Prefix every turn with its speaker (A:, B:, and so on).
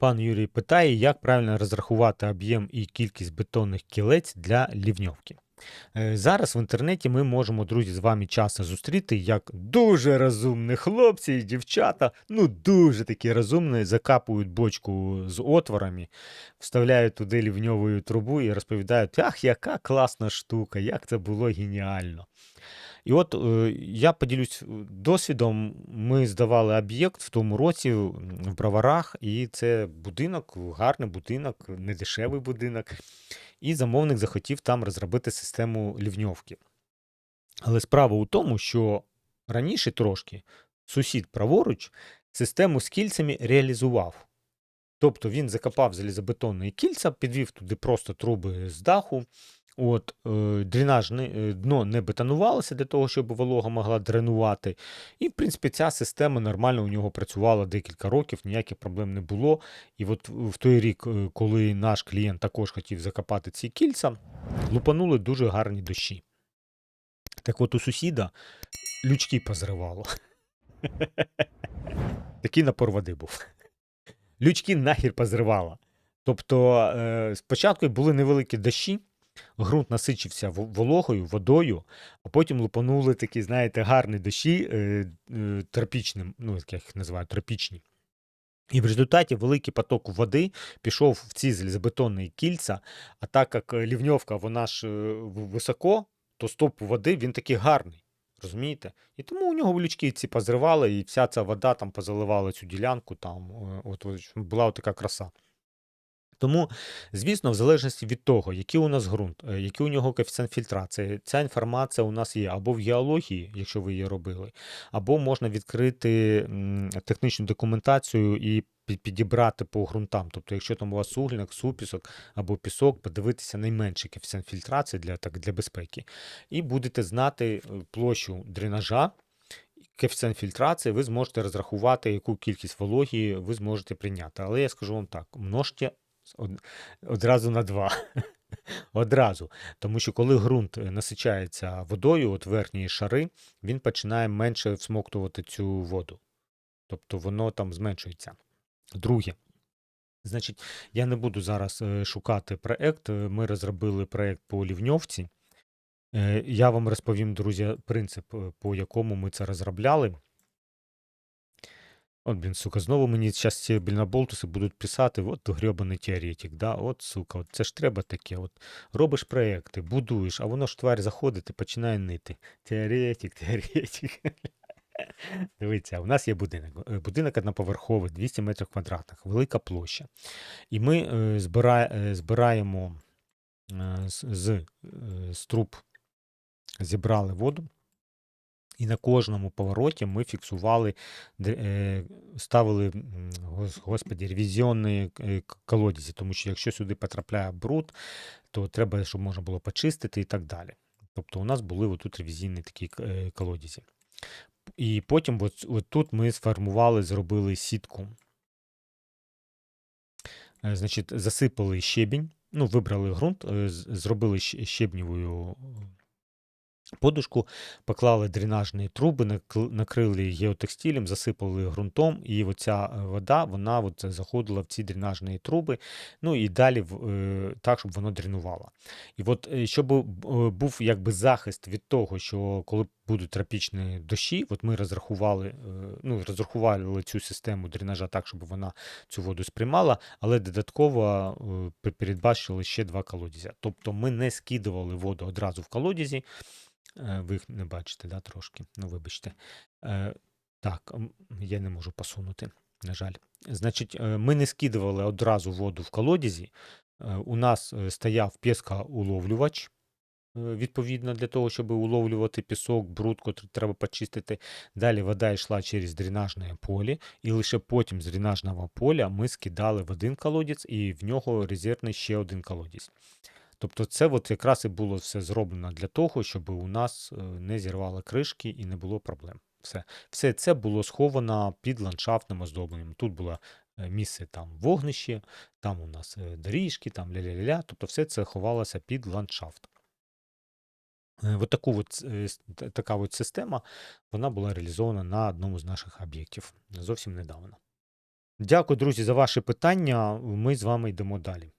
A: Пан Юрій питає, як правильно розрахувати об'єм і кількість бетонних кілець для лівньовки. Е, Зараз в інтернеті ми можемо, друзі, з вами часто зустріти, як дуже розумні хлопці і дівчата, ну дуже такі розумні, закапують бочку з отворами, вставляють туди лівньову трубу і розповідають, ах, яка класна штука, як це було геніально. І от е, я поділюсь е, досвідом. Ми здавали об'єкт в тому році в Броварах, і це будинок, гарний будинок, недешевий будинок. І замовник захотів там розробити систему лівньовки. Але справа у тому, що раніше трошки сусід праворуч систему з кільцями реалізував. Тобто він закопав залізобетонні кільця, підвів туди просто труби з даху. От, е, дренажне е, дно не бетонувалося для того, щоб волога могла дренувати. І, в принципі, ця система нормально у нього працювала декілька років, ніяких проблем не було. І от в той рік, е, коли наш клієнт також хотів закопати ці кільця, лупанули дуже гарні дощі. Так от у сусіда лючки позривало. Такий напор води був. Лючки нахер позривало. Тобто, спочатку були невеликі дощі, ґрунт насичився вологою, водою, а потім лупанули такі, знаєте, гарні дощі е, е, тропічним, ну, як їх називаю, тропічні. І в результаті великий поток води пішов в ці залізобетонні кільця, а так як лівньовка, вона ж е, високо, то стоп води він такий гарний. Розумієте? І тому у нього лючки ці позривали, і вся ця вода там позаливала цю ділянку, там е, от, от була така краса. Тому, звісно, в залежності від того, який у нас ґрунт, е, який у нього коефіцієнт фільтрації, ця інформація у нас є або в геології, якщо ви її робили, або можна відкрити технічну документацію і підібрати по ґрунтам. Тобто, якщо там у вас суглинок, супісок або пісок, подивитися найменший коефіцієнт фільтрації для, так, для безпеки. І будете знати е, площу дренажа, коефіцієнт фільтрації, ви зможете розрахувати, яку кількість вологі ви зможете прийняти. Але я скажу вам так: множте одразу на два. Одразу. Тому що коли ґрунт е, насичається водою, от верхні шари, він починає менше всмоктувати цю воду. Тобто воно там зменшується. Друге. Значить, я не буду зараз е, шукати проект. е, Ми розробили проект по лівньовці. Я вам розповім, друзі, принцип, по якому ми це розробляли. От, блін, сука, знову мені зараз ці блінаболтуси будуть писати, от грьобаний теоретик, да, от, сука, от це ж треба таке. От робиш проекти, будуєш, а воно ж тварь заходить і починає нити. Теоретик, теоретик. Дивіться, у нас є будинок. Е, Будинок одноповерховий, 200 метрів квадратних, велика площа. І ми е, збира, е, збираємо е, з, з, е, з труб, зібрали воду. І на кожному повороті ми фіксували, е, ставили, господі, ревізіонні е, колодязі, тому що якщо сюди потрапляє бруд, то треба, щоб можна було почистити і так далі. Тобто у нас були отут ревізійні такі е, колодязі. І потім от, от тут ми сформували, зробили сітку. Значить, засипали щебінь, ну, вибрали ґрунт, зробили щ- щебневою подушку, поклали дренажні труби, накрили геотекстилем, засипали ґрунтом, і оця е, вода вона от заходила в ці дренажні труби, ну і далі е, так, щоб воно дренувало. І от е, щоб був якби захист від того, що коли будуть тропічні дощі, от ми розрахували, ну, розрахували цю систему дренажа так, щоб вона цю воду сприймала, але додатково передбачили ще два колодязя. Тобто ми не скидували воду одразу в колодязі, Ви їх не бачите, да, трошки? Ну, вибачте. Е, так, я не можу посунути, на жаль. Значить, е, ми не скидували одразу воду в колодязі. Е, У нас е, стояв піскоуловлювач, е, відповідно, для того, щоб уловлювати пісок, бруд, котрий треба почистити. Далі вода йшла через дренажне поле, і лише потім з дренажного поля ми скидали в один колодязь, і в нього резервний ще один колодязь. Тобто це от якраз і було все зроблено для того, щоб у нас е, не зірвали кришки і не було проблем. Все, все це було сховано під ландшафтним оздобленням. Тут було е, місце там вогнище, там у нас е, доріжки, там ля-ля-ля. Тобто все це ховалося під ландшафт. От таку от, така от система вона була реалізована на одному з наших об'єктів зовсім недавно. Дякую, друзі, за ваші питання. Ми з вами йдемо далі.